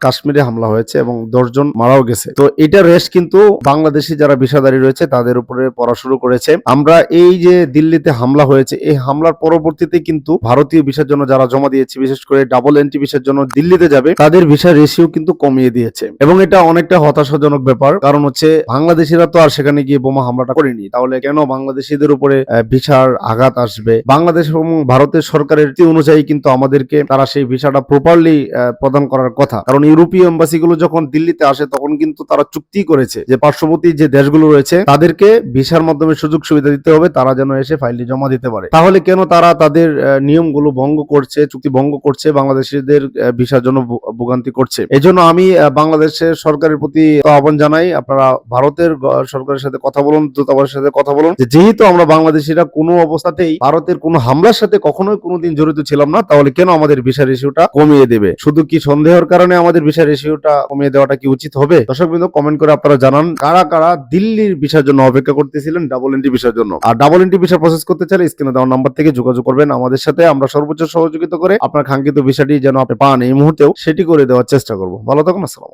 কাশ্মীরে যারা আমরা এই যে দিল্লিতে হামলা হয়েছে, এই হামলার পরবর্তীতে কিন্তু ভারতীয় ভিসার জন্য যারা জমা দিয়েছে, বিশেষ করে ডাবল এন্ট্রি ভিসার জন্য দিল্লিতে যাবে, তাদের ভিসা রেশিও কিন্তু কমিয়ে দিয়েছে। এবং এটা অনেকটা হতাশাজনক ব্যাপার। কারণ হচ্ছে বাংলাদেশিরা তো আর সেখানে গিয়ে বোমা হামলাটা করেনি, তাহলে কেন বাংলাদেশিদের উপরে ভিসার আঘাত আসবে? বাংলাদেশ এবং ভারতের সরকারের নীতি অনুযায়ী কিন্তু আমাদেরকে তারা সেই ভিসাটা প্রপারলি প্রদান করার কথা। কারণ ইউরোপীয় এম্বাসিগুলো যখন দিল্লিতে আসে, তখন কিন্তু তারা চুক্তি করেছে যে পার্শ্ববর্তী যে দেশগুলো রয়েছে, তাদেরকে ভিসার মাধ্যমে সুযোগ সুবিধা দিতে হবে, তারা যেন এসে ফাইলটি জমা দিতে পারে। তাহলে কেন তারা তাদের নিয়মগুলো ভঙ্গ করছে, চুক্তি ভঙ্গ করছে, বাংলাদেশিদের ভিসার জন্য ভোগান্তি করছে? এই জন্য আমি বাংলাদেশের সরকারের প্রতি আহ্বান জানাই। আপনারা ভারতের সরকারের সাথে কথা বলুন দূতাবাসের সাথে কথা বলুন। যেহেতু আমরা বাংলাদেশিরা কোনো অবস্থাতেই ভারতের কোনো হামলার সাথে কখনোই কোনোদিন জড়িত ছিলাম না, তাহলে কেন আমাদের ভিসা রেশিওটা কমিয়ে দেবে? শুধু কি সন্দেহের কারণে আমাদের ভিসা রেশিওটা কমিয়ে দেওয়াটা কি উচিত হবে? দর্শক বিন্দু কমেন্ট করে আপনারা জানান, কারা কারা দিল্লির ভিসার জন্য অপেক্ষা করতেছিলেন ডাবল এন্ট্রি ভিসার জন্য। আর ডাবল এন্ট্রি ভিসা প্রসেস করতে চাইলে স্ক্রিনে দেওয়া নাম্বার থেকে যোগাযোগ করবেন আমাদের সাথে। আমরা সর্বোচ্চ সহযোগিতা করে আপনার কাঙ্ক্ষিত ভিসাটি যেন আপনি পান এই মুহূর্তেও সেটি করে দেওয়ার চেষ্টা করব। ভালো থাকুন, আসসালাম